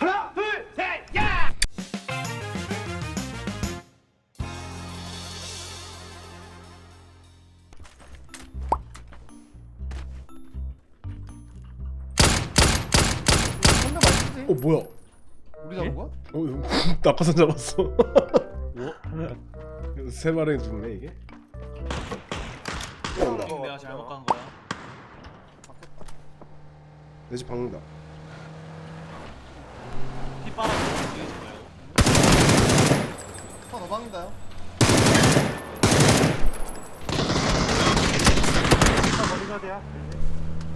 하나, 둘, 셋, 야! 맞지? 어 뭐야? 우리 잡은 거야? 어 낙하산 잡았어. 이거 세 마리 죽네 이게. 온다. 내가 잘못 간 거야. 내 집 박는다. 피 빨아 죽이지 말고. 하나 더 방인가요? 머리가드야.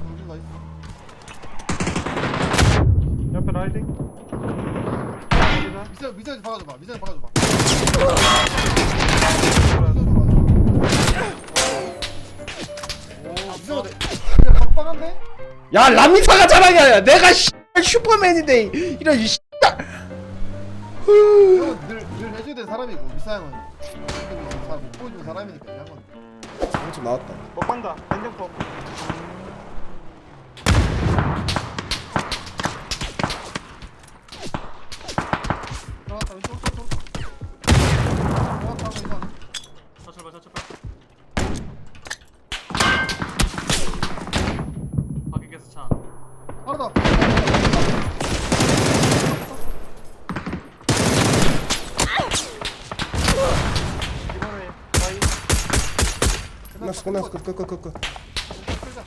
정신 나 있어. 옆에 라이딩. 미션 미션 박아줘봐. 미션 박아줘봐. 미션 오 미션 내. 그냥 박박한데? 야 라미사가 자랑이야. 내가 씨, 슈퍼맨인데 이런 이 씨. 형은 늘 늘 해줘야 될 사람이고 미사 형은 잘못 보여주는 사람이니까 이 형은. 좀 나왔다. 못 간다. 반대법. 들어갔다 왼쪽 왼쪽. 들어갔다 왼쪽. 차 출발 차 출발. 박익에서 차. 하나 더. 이번에 라이. 끝났어 끝났어 끝끝끝 끝. 끌자.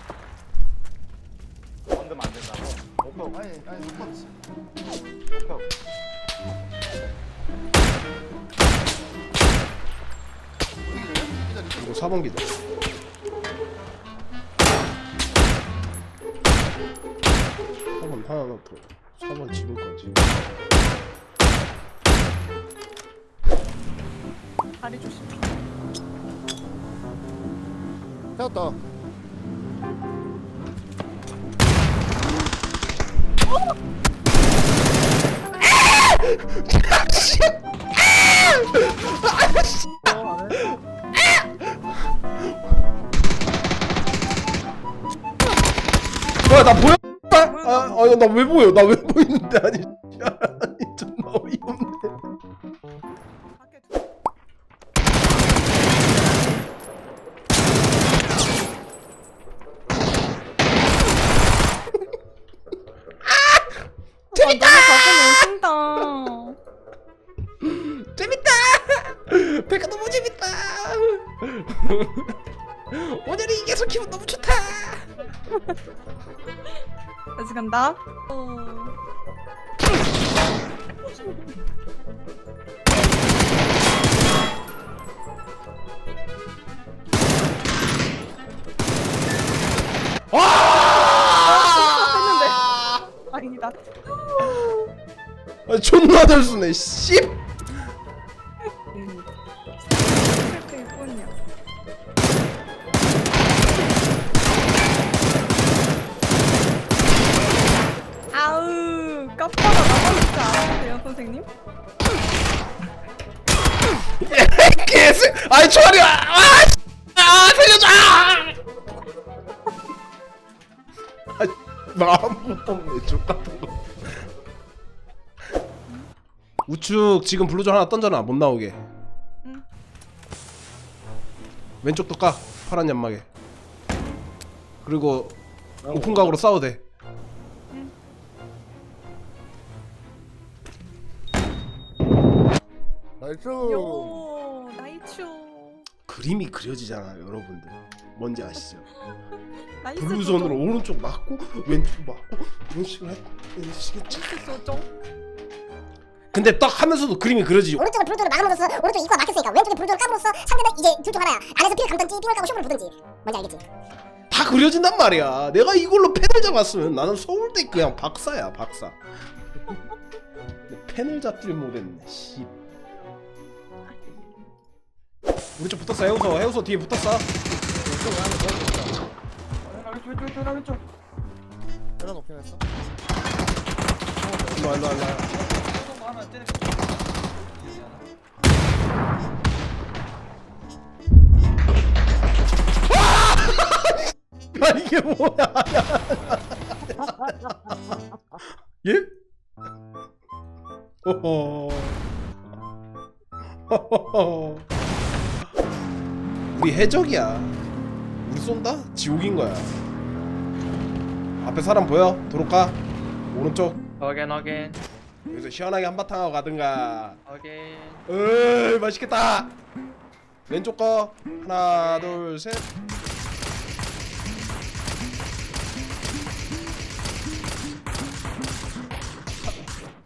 건드면 안 된다고. 오케이, 아니 아니. 오케이, 오케이. 이거 4번 기다. 4번 하나 넣고 4번 지금까지. 다리 조심. 찾았다. 뭐야 나 보여? 아, 아, 나왜 보여? 나 왜 보이는데 아니, 오늘이 계속 기분 너무 좋다. 다시 간다. 어. 아! 아니다. 아, 존나 잘 쏘네. 씨. 깜빡아 나가지 않았는데요 선생님? 개새. 아이 초월이 아, 아, 살려줘. 아, 나 아무것도 없네. 족 같은 거. 우측 지금 블루존 하나 던져놔 못 나오게. 응. 왼쪽도 까 파란 연막에. 그리고 오픈 각으로 싸워도 나이스. 요 나이츠. 그림이 그려지잖아 여러분들. 뭔지 아시죠? 나이스 블루존으로 오른쪽 맞고 왼쪽 맞고 이런 식으로 이런 식으로 쫙. 나이스 소정. 근데 딱 하면서도 그림이 그려지죠. 오른쪽을 브루드로 막음으로써 오른쪽 입구가 막혔으니까 왼쪽에 브루드를 까므로써 상대는 이제 둘 중 하나야 안에서 피를 감든지 삥을 까고 쇼를 부든지 뭔지 알겠지? 다 그려진단 말이야. 내가 이걸로 펜을 잡았으면 나는 서울대 그냥 박사야 박사. 근데 펜을 잡질 못했네. 씨. 우리 쪽 붙었어 해우소 해우소 뒤에 붙었어. 왼쪽, 왼쪽, 왼쪽, 왼쪽. 내가 높긴 했어. 일로 와 일로 와 일로 와. 때려. 아 이게 뭐야? 예? 호호호. 해적이야. 우리 쏜다? 지옥인 거야. 앞에 사람 보여? 도로 가 오른쪽. 어겐 어겐 여기서 시원하게 한바탕 하고 가든가. 어겐 으이 맛있겠다. 왼쪽 거 하나 둘 셋.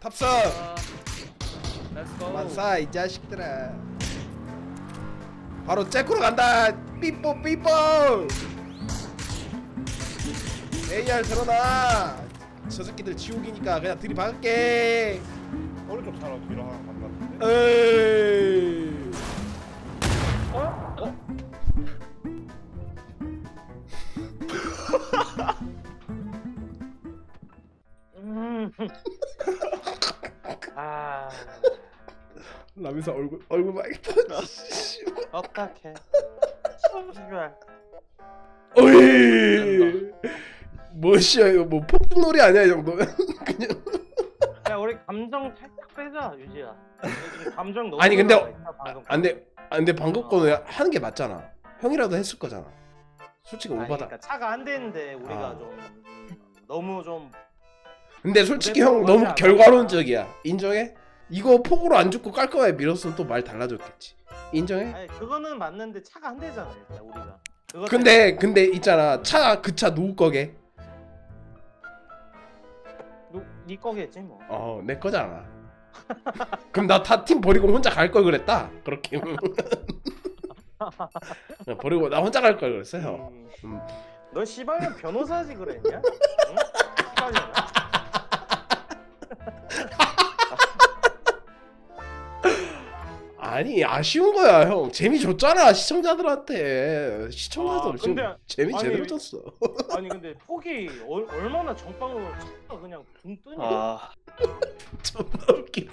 탑- 탑승. 렛츠고 만사 이 자식들아. 바로 잭으로 간다. 삐뽀 삐뽀. AR 들어놔. 저 새끼들 지옥이니까 그냥 들이박을게. 오른쪽 차로 뒤로 하나 간다. 에이. 라면서 얼굴 얼굴 막있다. 어떡해. 씨발. 어이. 뭐시야 이거 뭐 폭풍놀이 아니야 이 정도면 그냥. 야, 우리 감정 살짝 빼자, 유지야. 지금 감정 너무 아니, 근데- 올라가 있다, 방금. 안돼 안돼 방금 거는 하는 게 맞잖아. 형이라도 했을 거잖아. 솔직히 아니, 오바다. 그러니까 차가 안 되는데 우리가 아. 좀 음, 너무 좀 근데 솔직히 형 너무 결과론적이야. 인정해? 이거 폭으로 안 죽고 깔끔하게 밀었으면 또 말 달라졌겠지. 인정해? 아니 그거는 맞는데 차가 안 되잖아 일단 우리가. 그것 근데 근데 있잖아 차 그 차 누구 거게? 때문에 누, 네 거겠지 뭐. 어 내 거잖아. 그럼 나 다 팀 버리고 혼자 갈 걸 그랬다. 그렇게 그냥 버리고 나 혼자 갈 걸 그랬어 형. 음. 음. 너 시발년 변호사지 그랬냐? 응? 시발년아? 아니 아쉬운 거야 형. 재미 줬잖아 시청자들한테. 시청자들 아, 지금 근데- 재미 아니, 제대로 줬어. 아니 근데 폭이 얼, 얼마나 정방으로 차가 그냥 붕 뜨냐? 아 존나 웃기네.